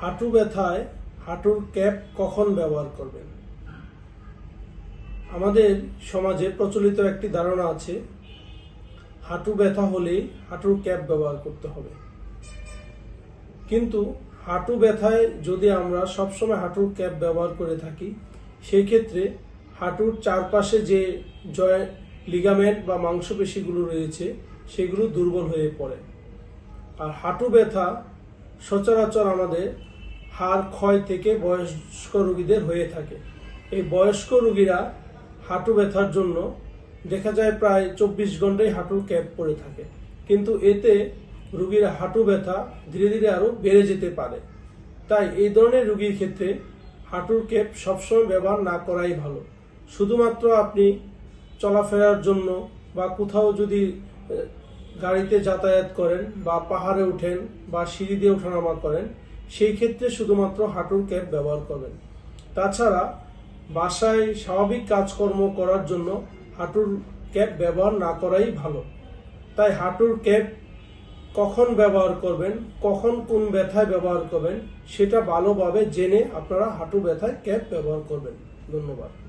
হাঁটু ব্যথায় হাঁটুর ক্যাপ কখন ব্যবহার করবেন? আমাদের সমাজে প্রচলিত একটি ধারণা আছে, হাঁটু ব্যথা হলেই হাঁটুর ক্যাপ ব্যবহার করতে হবে। কিন্তু হাঁটু ব্যথায় যদি আমরা সবসময় হাঁটুর ক্যাপ ব্যবহার করে থাকি, সেই ক্ষেত্রে হাঁটুর চারপাশে যে জয় লিগামেন্ট বা মাংসপেশিগুলো রয়েছে, সেগুলো দুর্বল হয়ে পড়ে। আর হাঁটু ব্যথা সচরাচর আমাদের হাড় ক্ষয় থেকে বয়স্ক রোগীদের হয়ে থাকে। এই বয়স্ক রোগীরা হাঁটু ব্যথার জন্য দেখা যায় প্রায় চব্বিশ ঘন্টায় হাঁটুর ক্যাপ পরে থাকে। কিন্তু এতে রোগীর হাঁটু ব্যথা ধীরে ধীরে আরও বেড়ে যেতে পারে। তাই এই ধরনের রুগীর ক্ষেত্রে হাঁটুর ক্যাপ সবসময় ব্যবহার না করাই ভালো। শুধুমাত্র আপনি চলাফেরার জন্য বা কোথাও যদি গাড়িতে যাতায়াত করেন বা পাহাড়ে উঠেন বা সিঁড়ি দিয়ে ওঠানামা করেন, সেই ক্ষেত্রে শুধুমাত্র হাঁটুর ক্যাপ ব্যবহার করবেন। তাছাড়া বাসায় স্বাভাবিক কাজকর্ম করার জন্য হাঁটুর ক্যাপ ব্যবহার না করাই ভালো। তাই হাঁটুর ক্যাপ কখন ব্যবহার করবেন, কখন কোন ব্যথায় ব্যবহার করবেন, সেটা ভালোভাবে জেনে আপনারা হাঁটু ব্যথায় ক্যাপ ব্যবহার করবেন। ধন্যবাদ।